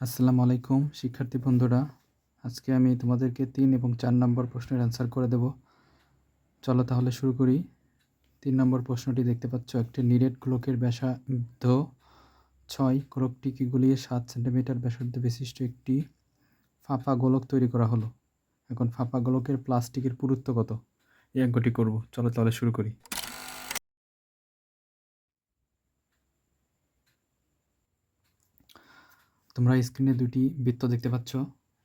আসসালামু আলাইকুম, শিক্ষার্থী বন্ধুরা। আজকে আমি তোমাদেরকে তিন এবং চার নম্বর প্রশ্নের অ্যান্সার করে দেব। চলো তাহলে শুরু করি। তিন নম্বর প্রশ্নটি দেখতে পাচ্ছ, একটি নিরেট গোলকের ব্যাসার্ধ ছয় গোলকটিকে গুলিয়ে সাত সেন্টিমিটার ব্যাসার্ধ বিশিষ্ট একটি ফাঁপা গোলক তৈরি করা হলো? এখন ফাঁপা গোলকের প্লাস্টিকের পুরুত্ব কত? এই অঙ্কটি করব। চলো তাহলে শুরু করি। তোমরা স্ক্রিনে দুটি বৃত্ত দেখতে পাচ্ছ।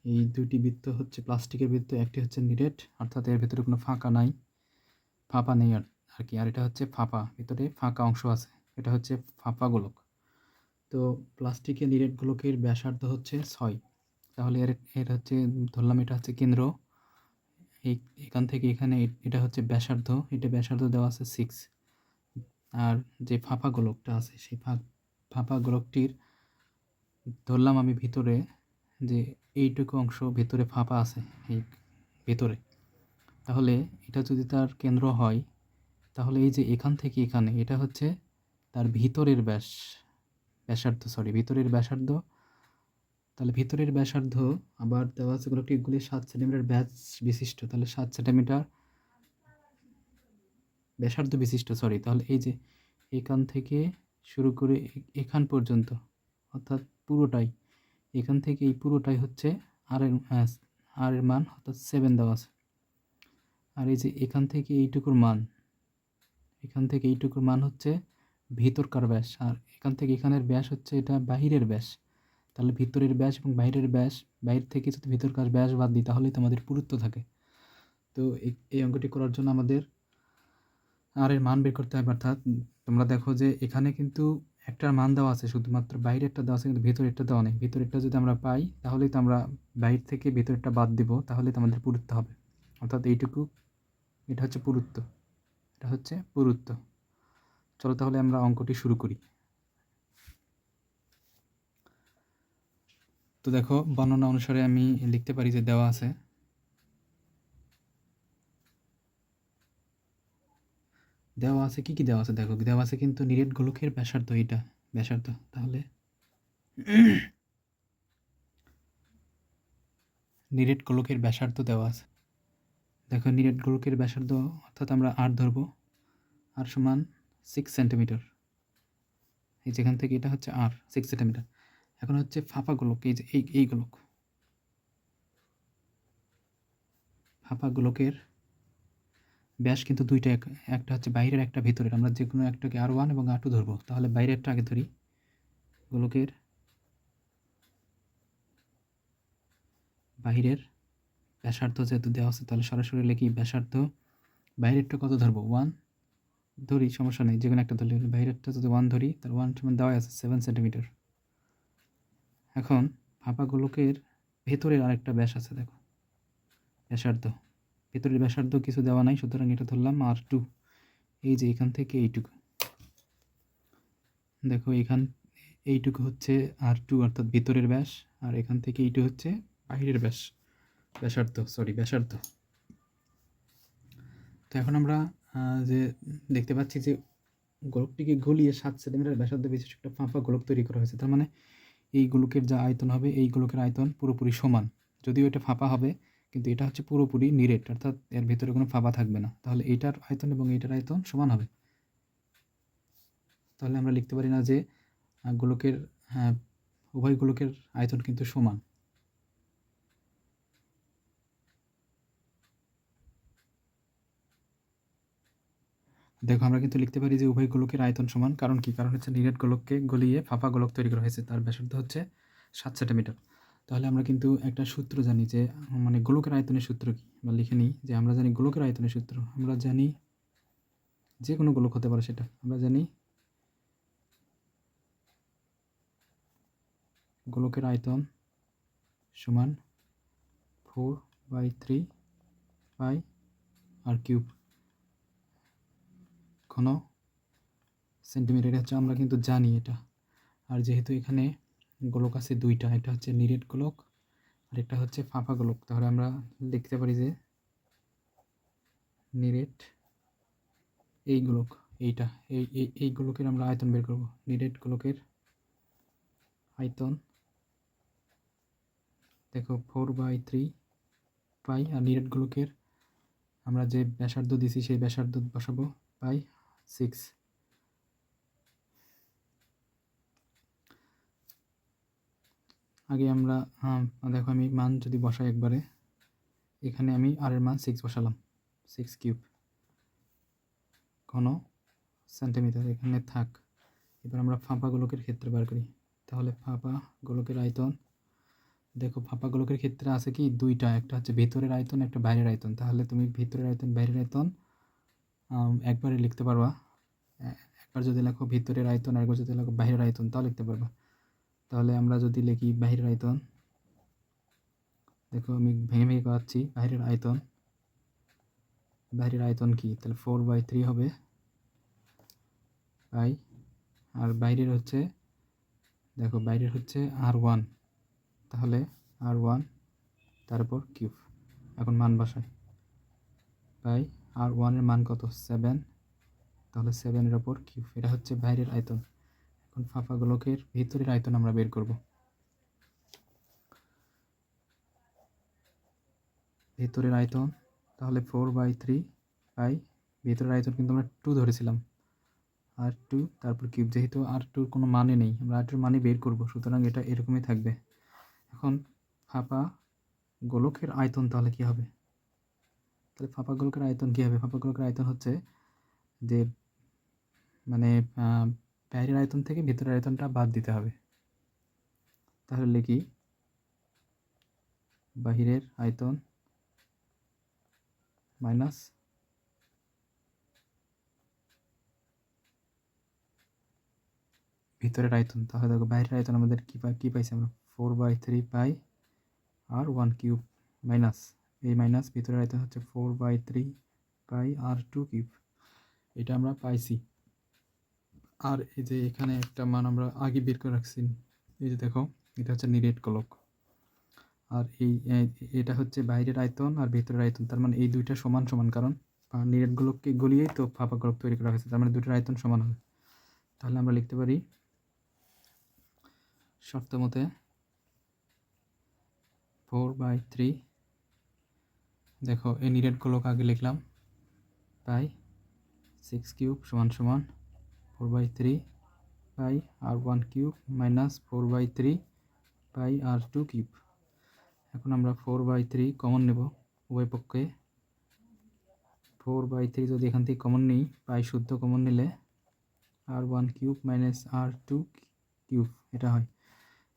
এই দুটি বৃত্ত হচ্ছে প্লাস্টিকের বৃত্ত, একটি হচ্ছে নিরেট অর্থাৎ এর ভিতরে কোনো ফাঁকা নাই। ফাঁপা নেই আর আর কি, আর এটা হচ্ছে ফাঁপা, ভিতরে ফাঁকা অংশ আছে। এটা হচ্ছে ফাঁপা গোলক তো প্লাস্টিকের নিরেট গোলকের ব্যাসার্ধ হচ্ছে ছয়। তাহলে এর এর হচ্ছে, ধরলাম এটা হচ্ছে কেন্দ্র। এই এখান থেকে এখানে এটা হচ্ছে ব্যাসার্ধ। এটা ব্যাসার্ধ দেওয়া আছে সিক্স আর যে ফাঁপা গোলকটা আছে, সেই ফাঁপা গোলকটির ধরলাম আমি ভিতরে যে এইটুকু অংশ ভেতরে ফাঁপা আছে, এই ভেতরে। তাহলে এটা যদি তার কেন্দ্র হয়, তাহলে এই যে এখান থেকে এখানে, এটা হচ্ছে তার ভিতরের ব্যাস, ব্যাসার্ধ সরি ভিতরের ব্যাসার্ধ। তাহলে ভিতরের ব্যাসার্ধ আবার দেওয়া আছে গোলকটিগুলি সাত সেন্টিমিটার ব্যাস বিশিষ্ট। তাহলে সাত সেন্টিমিটার ব্যাসার্ধ বিশিষ্ট সরি তাহলে এই যে এখান থেকে শুরু করে এখান পর্যন্ত, অর্থাৎ পুরোটাই। এখান থেকে এই পুরোটাই হচ্ছে আর এর আর এর মান অর্থাৎ সেভেন দেওয়া আছে। আর এই যে এখান থেকে এইটুকুর মান, এখান থেকে এইটুকুর মান হচ্ছে ভিতরকার ব্যাস। আর এখান থেকে এখানের ব্যাস হচ্ছে এটা বাহিরের ব্যাস। তাহলে ভিতরের ব্যাস এবং বাইরের ব্যাস, বাইরে থেকে যদি ভিতরকার ব্যাস বাদ দিই, তাহলেই তো আমাদের পুরুত্ব থাকে। তো এই অঙ্কটি করার জন্য আমাদের আর এর মান বের করতে হবে। অর্থাৎ তোমরা দেখো যে এখানে কিন্তু একটার মান দেওয়া আছে শুধুমাত্র, বাইরেরটা দেওয়া আছে কিন্তু ভেতরেরটা দেওয়া নেই। ভেতরেরটা যদি আমরা পাই, তাহলেই তো আমরা বাইরে থেকে ভেতরেরটা বাদ দিব তাহলে তো আমাদের পুরুত্ব হবে। অর্থাৎ এইটুকু, এটা হচ্ছে পুরুত্ব। এটা হচ্ছে পুরুত্ব। চলো তাহলে আমরা অঙ্কটি শুরু করি। তো দেখো, বর্ণনা অনুসারে আমি লিখতে পারি যে দেওয়া আছে দেওয়া আছে? কি কি দেওয়া আছে? দেখো, দেওয়া আছে কিন্তু নিরেট গোলকের ব্যাসার্ধ এটা, ব্যাসার্ধ। তাহলে নিরেট গোলকের ব্যাসার্ধ দেওয়া আছে। দেখো, নিরেট গোলকের ব্যাসার্ধ অর্থাৎ আমরা আর ধরবো। আর সমান সিক্স সেন্টিমিটার এই যেখান থেকে এটা হচ্ছে আর সিক্স সেন্টিমিটার এখন হচ্ছে ফাঁপা গোলক, এই যে এই এই গোলক। ফাঁপা গোলকের ব্যাস কিন্তু দুইটা এক, একটা হচ্ছে বাইরের, একটা ভিতরের। আমরা যে কোনো একটাকে আর ওয়ান এবং আর টু ধরবো। তাহলে বাইরেরটা আগে ধরি। গোলকের বাইরের ব্যাসার্ধ যেহেতু দেওয়া আছে, তাহলে সরাসরি লিখি ব্যাসার্ধ। বাইরেরটা কত ধরবো? ওয়ান ধরি, সমস্যা নেই। যে কোনো একটা ধরলে বাইরেরটা যদি ওয়ান ধরি, তাহলে ওয়ান সমান দেওয়া আছে সেভেন সেন্টিমিটার এখন ফাঁপা গোলকের ভেতরের আরেকটা ব্যাস আছে, দেখো। ব্যাসার্ধ। ভেতরের ব্যাসার্ধ কিছু দেওয়া নাই, সুতরাং এটা ধরলাম আর টু এই যে এখান থেকে এইটুকু। দেখো এখান, এইটুকু হচ্ছে আর টু অর্থাৎ ভিতরের ব্যাস, আর এখান থেকে এইটু হচ্ছে বাহিরের ব্যাস, ব্যাসার্ধ সরি ব্যাসার্ধ। তো এখন আমরা যে দেখতে পাচ্ছি যে গোলকটিকে গলিয়ে সাত সেন্টিমিটার ব্যাসার্ধ বিশিষ্ট একটা ফাঁপা গোলক তৈরি করা হয়েছে, তার মানে এই গোলকের যা আয়তন হবে, এই গোলকের আয়তন পুরোপুরি সমান। যদিও এটা ফাঁপা হবে কিন্তু এটা হচ্ছে পুরোপুরি নিরেট অর্থাৎ এর ভিতরে কোনো ফাঁপা থাকবে না। তাহলে এইটার আয়তন এবং এইটার আয়তন সমান হবে। তাহলে আমরা লিখতে পারি না যে গোলকের হ্যাঁ, উভয় গোলকের আয়তন কিন্তু সমান। দেখো আমরা কিন্তু লিখতে পারি যে উভয় গোলকের আয়তন সমান। কারণ কি? কারণ হচ্ছে নিরেট গোলককে গলিয়ে ফাঁপা গোলক তৈরি করা হয়েছে। তার ব্যাসার্ধ হচ্ছে সাত সেন্টিমিটার। তাহলে আমরা কিন্তু একটা সূত্র জানি যে মানে গোলকের আয়তনের সূত্র কি? বা লিখে নিই যে, আমরা জানি গোলকের আয়তনের সূত্র। আমরা জানি যে কোনো গোলক হতে পারে সেটা। আমরা জানি গোলকের আয়তন সমান four by three by r cube. ঘন সেন্টিমিটার। হচ্ছে আমরা কিন্তু জানি এটা। আর যেহেতু এখানে গোলক আছে দুইটা এটা হচ্ছে নিরেট গোলক আর একটা হচ্ছে ফাঁপা গোলক। তাহলে আমরা লিখতে পারি যে নিরেট এই গোলক, এইটা, এই এই এই গোলকের আমরা আয়তন বের করব। নিরেট গোলকের আয়তন, দেখো four by three pi r নিরেট গোলকের আমরা যে ব্যাসার্ধ দিছি সেই ব্যাসার্ধ বসাবো পাই সিক্স আগে আমরা হ্যাঁ, দেখো আমি মান যদি বসাই একবারে এখানে আমি আর এর মান সিক্স বসালাম সিক্স কিউব ঘন সেন্টিমিটার এখানে থাক। এবার আমরা ফাঁপা গোলকের ক্ষেত্রে বার করি তাহলে ফাঁপা গোলকের আয়তন দেখো ফাঁপা গোলকের ক্ষেত্রে আছে কি দুইটা একটা হচ্ছে ভিতরের আয়তন একটা বাইরের আয়তন। তাহলে তুমি ভিতরের আয়তন বাইরের আয়তন একবারে লিখতে পারবা। একবার যদি লেখো ভিতরের আয়তন একবার যদি লেখো বাইরের আয়তন তাও লিখতে পারবা। তাহলে আমরা যদি লিখি বাইরের আয়তন, দেখো আমি ভেঙে ভেঙে করাচ্ছি বাইরের আয়তন। বাইরের আয়তন কি? তাহলে ফোর বাই থ্রি হবে আই আর বাইরের হচ্ছে, দেখো বাইরের হচ্ছে আর ওয়ান তাহলে আর ওয়ান তারপর কিউব এখন মান বসাই। বাই আর ওয়ানের মান কত? সেভেন তাহলে সেভেনের ওপর কিউব এটা হচ্ছে বাইরের আয়তন। এখন ফাঁপা গোলকের ভিতরের আয়তন আমরা বের করব। ভিতরের আয়তন, তাহলে ফোর বাই থ্রি বাই ভিতরের আয়তন কিন্তু আমরা টু ধরেছিলাম। আর টু তারপর কিউব যেহেতু আর টুর কোনো মানে নেই, আমরা আর টুর মানে বের করব, সুতরাং এটা এরকমই থাকবে। এখন ফাঁপা গোলকের আয়তন তাহলে কী হবে? তাহলে ফাঁপা গোলকের আয়তন কী হবে? ফাঁপা গোলকের আয়তন হচ্ছে যে মানে বাইরের আয়তন থেকে ভিতরের আয়তনটা বাদ দিতে হবে। তাহলে লিখি বাহিরের আয়তন মাইনাস ভিতরের আয়তন। তাহলে দেখো বাইরের আয়তন আমাদের কী পাই কী পাইছি আমরা? Four by three pi r one cube minus. এই মাইনাস ভিতরের আয়তন হচ্ছে four by three pi r two cube. এটা আমরা পাইছি। আর এই যে এখানে একটা মান আমরা আগে বের করে রাখছি। এই যে দেখো, এটা হচ্ছে নিরেট গোলক আর এই এটা হচ্ছে বাইরের আয়তন আর ভিতরের আয়তন। তার মানে এই দুইটা সমান সমান, কারণ নিরেট গোলককে গলিয়েই তো ফাঁপা গোলক তৈরি করা হয়েছে, তার মানে দুটোর আয়তন সমান হবে। তাহলে আমরা লিখতে পারি শর্ত মতে ফোর বাই থ্রি, দেখো এই নিরেট গোলক আগে লিখলাম তাই সিক্স কিউব সমান সমান four by three pi r one cube minus four by three pi r two cube এখন আমরা ফোর বাই থ্রি কমন নেব উভয় পক্ষে। ফোর বাই থ্রি যদি এখান থেকে কমন নিই পাই শুদ্ধ কমন নিলে r one cube minus r two cube এটা হয়।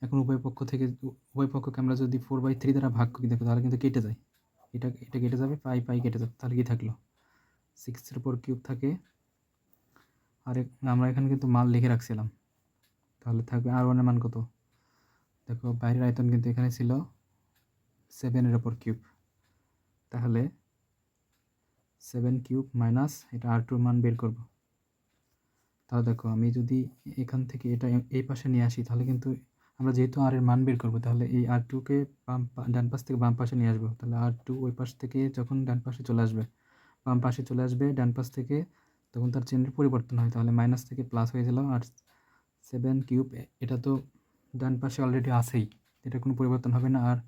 এখন উভয় পক্ষ থেকে উভয় পক্ষকে আমরা যদি ফোর বাই থ্রি দ্বারা ভাগ করি, দেখো তাহলে কিন্তু কেটে যায়। এটা এটা কেটে যাবে পাই পাই কেটে যাবে, তাহলে কি থাকল? সিক্সের উপর কিউব থাকে আর, আমরা এখানে কিন্তু মান লিখে রাখছিলাম। তাহলে থাকবে আর ওয়ানের মান কত? দেখো, বাইরের আয়তন কিন্তু এখানে ছিল সেভেনের ওপর কিউব তাহলে সেভেন কিউব মাইনাস এটা আর টুর মান বের করব। তাহলে দেখো, আমি যদি এখান থেকে এটা এই পাশে নিয়ে আসি, তাহলে কিন্তু আমরা যেহেতু আর এর মান বের করব, তাহলে এই আর টুকে বাম ডান পাশ থেকে বাম পাশে নিয়ে আসব। তাহলে আর টু ওই পাশ থেকে যখন ডান পাশে চলে আসবে, বাম পাশে চলে আসবে, ডান পাশ থেকে তখন তার চিহ্নের পরিবর্তন হয়, তাহলে মাইনাস থেকে প্লাস হয়ে গেল আর সেভেন কিউব এটা তো ডান পাশে অলরেডি আছেই। এটা কোনো পরিবর্তন হবে না আর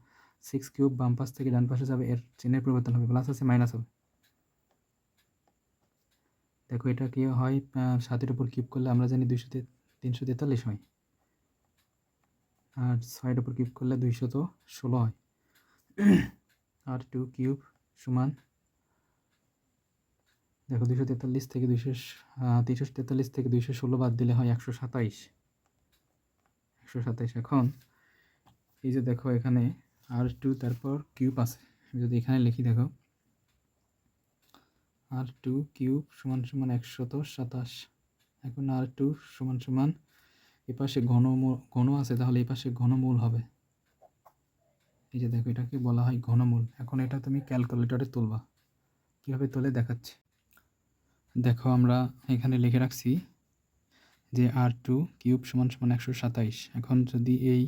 সিক্স কিউব বাম পাশ থেকে ডান পাশে যাবে, এর চিহ্নের পরিবর্তন হবে প্লাস আছে মাইনাস হবে। দেখো এটা কি হয় সাতের উপর কিউব করলে আমরা জানি দুইশো তিনশো তেতাল্লিশ হয়। আর ছয়ের উপর কিউব করলে দুইশত ষোলো হয়। আর টু কিউব সমান দেখো দুশো তেতাল্লিশ থেকে দুইশো তিনশো তেতাল্লিশ থেকে দুইশো ষোলো বাদ দিলে হয় একশো সাতাইশ। একশো সাতাইশ এখন। এই যে দেখো এখানে আর টু, তারপর কিউব আছে। আমি যদি এখানে লিখি দেখো। আর টু কিউব সমান সমান একশত সাতাশ। এখন আর টু সমান সমান এ পাশে ঘনমূল, ঘন আছে, তাহলে এই পাশে ঘনমূল হবে। এই যে দেখো এটাকে বলা হয় ঘনমূল। এখন এটা তুমি ক্যালকুলেটরে তুলবা। কীভাবে তোলে দেখাচ্ছি। দেখো আমরা এখানে লিখে রাখছি যে আর টু কিউব সমান সমান একশো সাতাইশ। এখন যদি এই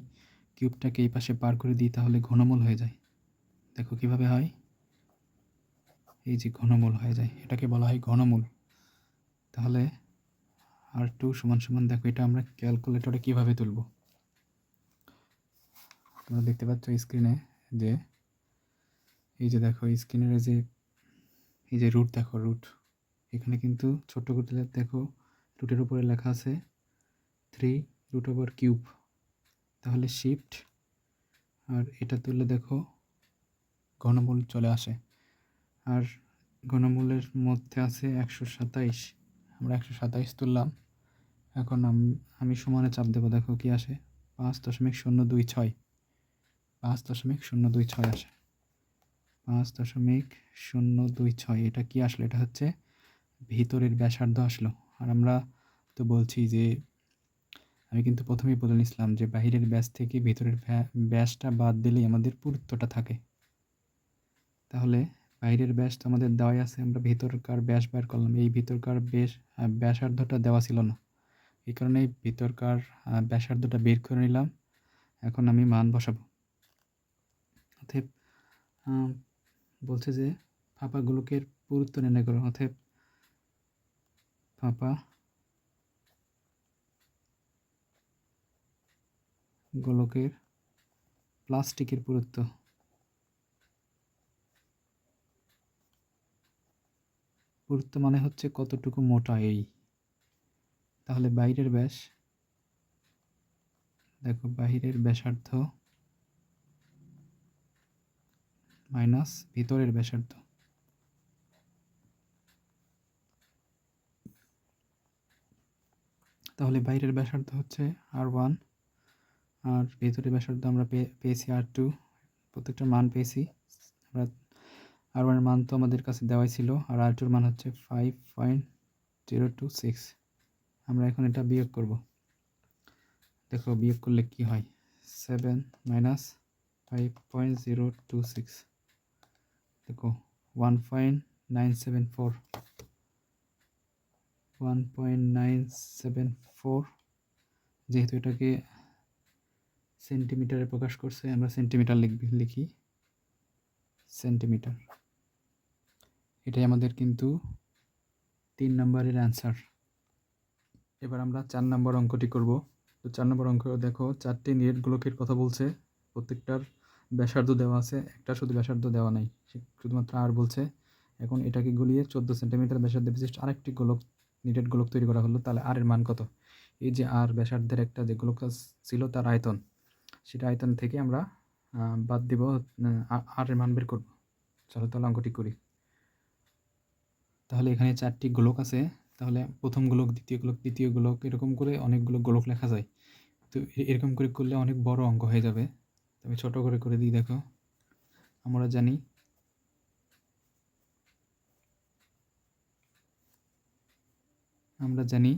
কিউবটাকে এই পাশে পার করে দিই তাহলে ঘনমূল হয়ে যায়। দেখো কীভাবে হয়? এই যে ঘনমূল হয়ে যায়, এটাকে বলা হয় ঘনমূল। তাহলে আর টু সমান সমান, দেখো এটা আমরা ক্যালকুলেটরে কীভাবে তুলব? তোমরা দেখতে পাচ্ছ স্ক্রিনে যে, এই যে দেখো স্ক্রিনের যে, এই যে রুট, দেখো রুট। এখানে কিন্তু ছোট্ট করে দেখো রুটের উপরে লেখা আছে থ্রি রুট ওভার কিউব তাহলে শিফট আর এটা তুললে দেখো, ঘনমূল চলে আসে। আর ঘনমূলের মধ্যে আছে একশো সাতাইশ। আমরা একশো সাতাইশ তুললাম। এখন আমি সমানে চাপ দেবো, দেখো কি আসে। পাঁচ দশমিক শূন্য দুই ছয়। পাঁচ দশমিক শূন্য দুই ছয় আসে। পাঁচ দশমিক শূন্য দুই ছয়, এটা কি আসলে? এটা হচ্ছে ভিতরের ব্যাসার্ধ আসলো। আর আমরা তো বলছি যে আমি কিন্তু প্রথমেই বলে নিয়েছিলাম যে বাহিরের ব্যাস থেকে ভিতরের ব্যাসটা বাদ দিলেই আমাদের পুরুত্বটা থাকে। তাহলে বাইরের ব্যাস তো আমাদের দেওয়াই আছে আমরা ভিতরকার ব্যাস বের করলাম। এই ভিতরকার আহ, ব্যাসার্ধটা দেওয়া ছিল না। এই কারণে ভিতরকার ব্যাসার্ধটা বের করে নিলাম। এখন আমি মান বসাবো। অতএব বলছে যে ফাঁপা গোলকের পুরুত্ব নির্ণয় করো। অতএব ফাঁপা গোলকের প্লাস্টিকের পুরুত্ব পুরুত্ব মানে হচ্ছে কতটুকু মোটা এই তাহলে বাইরের ব্যাস দেখো বাহিরের ব্যাসার্ধ মাইনাস ভিতরের ব্যাসার্ধ তাহলে বাইরের ব্যাসার্ধ হচ্ছে আর ওয়ান, আর ভিতরের ব্যাসার্ধ আমরা পেয়ে- পেয়েছি আর টু প্রত্যেকটা মান পেয়েছি। আমরা আর ওয়ানের মান তো আমাদের কাছে দেওয়াই ছিল, আর আর টুর মান হচ্ছে five point zero two six আমরা এখন এটা বিয়োগ করব। দেখো বিয়োগ করলে কি হয়? Seven minus five point zero two six দেখো one point nine seven four one point nine seven four যেহেতু এটাকে সেন্টিমিটারে প্রকাশ করছে, আমরা সেন্টিমিটার লিখবি লিখি। সেন্টিমিটার এটাই আমাদের কিন্তু তিন নম্বরের অ্যান্সার এবার আমরা চার নম্বর অঙ্কটি করব। তো চার নম্বর অঙ্ক, দেখো, চারটি নেট গোলকের কথা বলছে। প্রত্যেকটার ব্যাসার্ধ দেওয়া আছে, একটা শুধু ব্যাসার্ধ দেওয়া নাই। শুধুমাত্র আর বলছে, এখন এটাকে গলিয়ে চোদ্দ সেন্টিমিটার ব্যাসার্ধ বিশিষ্ট আরেকটি গোলক নিটেড গোলক তৈরি করা হলো, তাহলে আর এর মান কত? এই যে আর ব্যাসার্ধের একটা যে গোলক ছিল তার আয়তন, সেটা আয়তন থেকে আমরা বাদ দিব আর এর মান বের করব। চলো তাহলে অঙ্কটি করি। তাহলে এখানে চারটি গোলক আছে, তাহলে প্রথম গোলক, দ্বিতীয় গোলক, তৃতীয় গোলক, এরকম করে অনেকগুলো গোলক লেখা যায়। তো এরকম করে করলে অনেক বড় অঙ্ক হয়ে যাবে। তো আমি ছোট করে করে দিই, দেখো। আমরা জানি আমরা জানি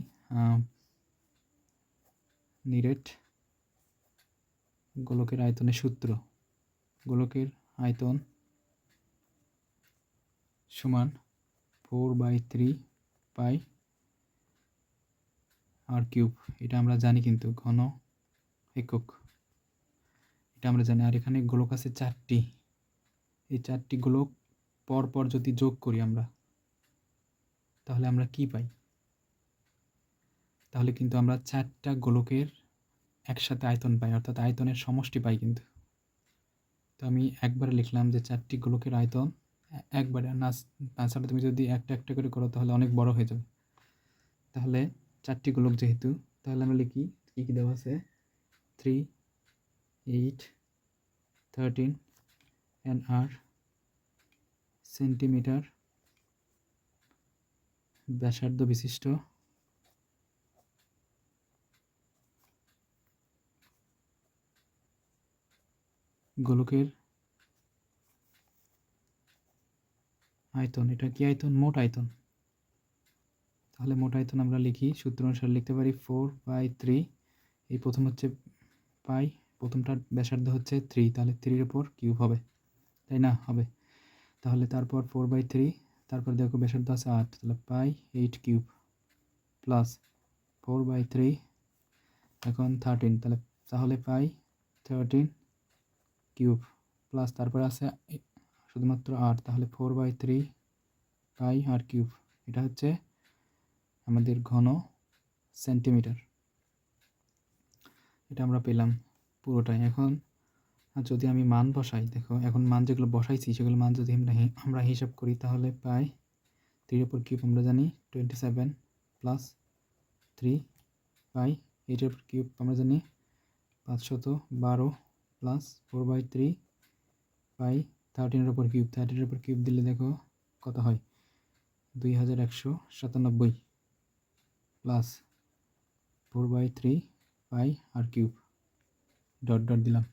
নিরেট গোলকের আয়তনের সূত্র। গোলকের আয়তন সমান four by three pi r cube. এটা আমরা জানি কিন্তু ঘন একক। এটা আমরা জানি। আর এখানে গোলক আছে চারটি। এই চারটি গোলক পর পর যদি যোগ করি আমরা, তাহলে আমরা কি পাই? তাহলে কিন্তু আমরা চারটা গোলকের একসাথে আয়তন পাই, অর্থাৎ আয়তনের সমষ্টি পাই কিন্তু। তো আমি একবারে লিখলাম যে চারটি গোলকের আয়তন, একবারে না তাছাড়া তুমি যদি একটা একটা করে করো তাহলে অনেক বড় হয়ে যাবে। তাহলে চারটি গোলক যেহেতু, তাহলে আমরা লিখি, কী কী দেওয়া আছে? Three eight thirteen and r centimetre ব্যাসার্ধ বিশিষ্ট গোলকের আয়তন। এটা কি আয়তন? মোট আয়তন। তাহলে মোট আয়তন আমরা লিখি, সূত্র অনুসারে লিখতে পারি ফোর বাই থ্রি এই প্রথম হচ্ছে পাই, প্রথমটার ব্যাসার্ধ হচ্ছে থ্রি তাহলে থ্রির ওপর কিউব হবে। তাই না? হবে। তাহলে তারপর ফোর বাই থ্রি তারপর দেখো ব্যাসার্ধ আছে আট। তাহলে pi eight cube plus four by three এখন থার্টিন তাহলে তাহলে পাই থার্টিন কিউব প্লাস তারপরে আছে শুধুমাত্র আর, তাহলে four by three pi r cube. এটা হচ্ছে আমাদের ঘন সেন্টিমিটার। এটা আমরা পেলাম পুরোটাই। এখন আর যদি আমি মান বসাই, দেখো, এখন মান যেগুলো বসাইছি, সেগুলো মান যদি আমরা আমরা হিসাব করি, তাহলে পাই থ্রির উপর কিউব আমরা জানি twenty seven plus three pi এইটের উপর কিউব আমরা জানি পাঁচশত বারো plus four by three pi থার্টিনের উপর কিউব থার্টিনের উপর কিউব দিলে দেখো কত হয়? দুই হাজার একশো সাতানব্বই plus four by three pi r cube dot dot দিলাম।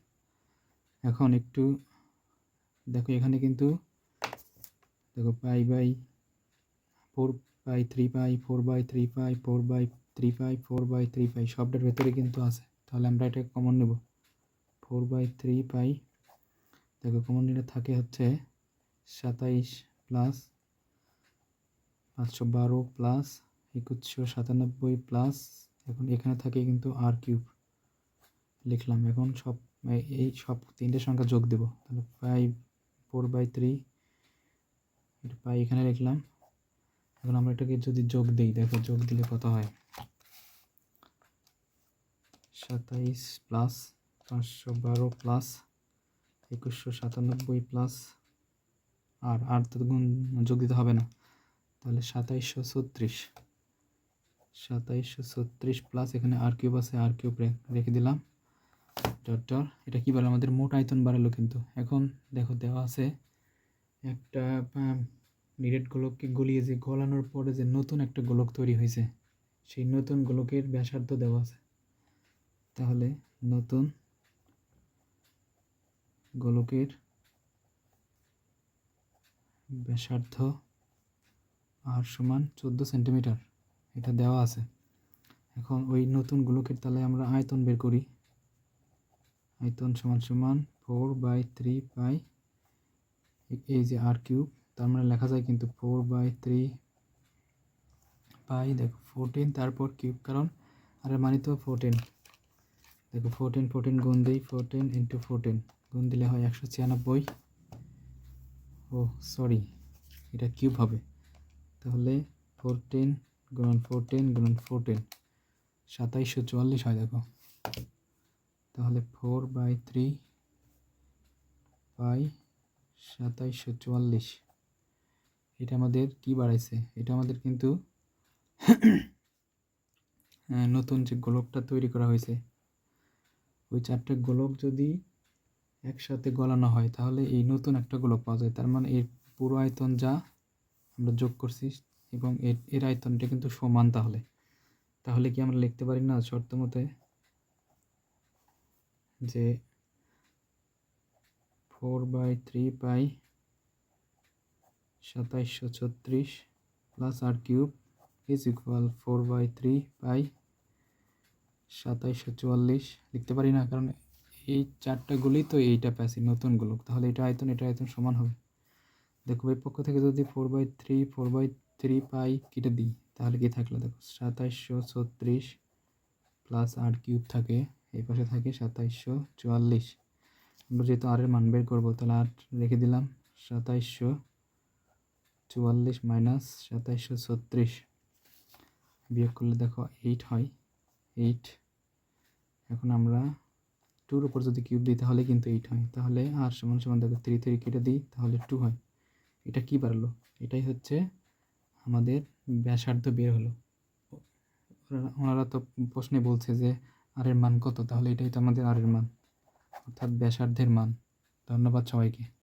এখন একটু দেখো এখানে কিন্তু দেখো pi by four by three pi four by three pi four by three pi four by three pi সবটার ভেতরে কিন্তু আছে। তাহলে আমরা এটা কমন নেব। ফোর বাই থ্রি পাই, দেখো কমন নিলে থাকে হচ্ছে সাতাইশ প্লাস পাঁচশো বারো প্লাস একুশশো সাতানব্বই প্লাস এখন এখানে থাকে কিন্তু আর কিউব লিখলাম, এখন সব, এই- সব তিনটে সংখ্যা যোগ দেব। তাহলে ফাইভ ফোর বাই থ্রি এটা পাই এখানে লিখলাম। এখন আমরা এটাকে যদি যোগ দিই, দেখো যোগ দিলে কত হয়? সাতাইশ প্লাস পাঁচশো বারো প্লাস একুশশো সাতানব্বই প্লাস আর তো গুণ যোগ দিতে হবে না। তাহলে সাতাইশশো ছত্রিশ। সাতাইশশো ছত্রিশ প্লাস এখানে আর কিউব আছে আর কিউব রেখে দিলাম। ডট ডট এটা কী বলে? আমাদের মোট আয়তন বাড়ালো কিন্তু। এখন দেখো দেওয়া আছে একটা নিরেট গোলককে গলিয়ে যে গলানোর পরে যে নতুন একটা গোলক তৈরি হয়েছে, সেই নতুন গোলকের ব্যাসার্ধ দেওয়া আছে। তাহলে নতুন গোলকের ব্যাসার্ধ আর সমান চোদ্দ সেন্টিমিটার। এটা দেওয়া আছে। এখন ওই নতুন গোলকের তাহলে আমরা আয়তন বের করি। আয়তন সমান সমান ফোর বাই থ্রি বাই এই যে আর কিউব, তার মানে লেখা যায় কিন্তু ফোর বাই থ্রি বাই দেখো ফোরটিন তারপর কিউব, কারণ আর মানে তো ফোরটিন দেখো ফোরটিন ফোরটিন গুণ দিই ফোরটিন ইন্টু ফোরটিন গুণ দিলে হয় একশো ছিয়ানব্বই। ও সরি এটা কিউব হবে। তাহলে ফোরটিন গুণন ফোরটিন গুণন ফোরটিন সাতাইশশো চুয়াল্লিশ হয় দেখো। তাহলে ফোর বাই থ্রি বাই সাতাইশশো চুয়াল্লিশ, এটা আমাদের কি বাড়াইছে? এটা আমাদের কিন্তু নতুন যে গোলকটা তৈরি করা হয়েছে, ওই চারটে গোলক যদি একসাথে গলানো হয়, তাহলে এই নতুন একটা গোলক পাওয়া যায়। তার মানে এর পুরো আয়তন যা আমরা যোগ করছি এবং এর এর আয়তনটা কিন্তু সমান তাহলে। তাহলে কি আমরা লিখতে পারি না শর্ত মতে যে ফোর বাই থ্রি বাই সাতাইশশো ছত্রিশ plus r cube is equal four by three by সাতাইশশো চুয়াল্লিশ। লিখতে পারি না কারণ এই চারটা গুলি তো এইটা প্যাসি নতুন গোলক। তাহলে এটা আয়তন এটা আয়তন সমান হবে। দেখো, এই পক্ষ থেকে যদি four by three four by three pi, কেটে দিই, তাহলে কি থাকল? দেখো, সাতাইশশো ছত্রিশ প্লাস আট কিউব থাকে, এই পাশে থাকে সাতাইশশো চুয়াল্লিশ। আমরা যেহেতু আরের মান বের করব, তাহলে আট রেখে দিলাম, সাতাইশশো চুয়াল্লিশ মাইনাস সাতাইশশো ছত্রিশ। বিয়োগ করলে দেখো এইট হয় এইট এখন আমরা টুর উপর যদি কিউব দিই, তাহলে কিন্তু এইট হয়। তাহলে আর সমান সমান দেখো থ্রি থ্রি কেটে দিই, তাহলে টু হয়। এটা কি বাড়লো? এটাই হচ্ছে আমাদের ব্যাসার্ধ বের হলো। ওনারা তো প্রশ্নে বলছে যে আরের মান কত? তাহলে এটাই তো আমাদের আরের মান, অর্থাৎ ব্যাসার্ধের মান। ধন্যবাদ সবাইকে।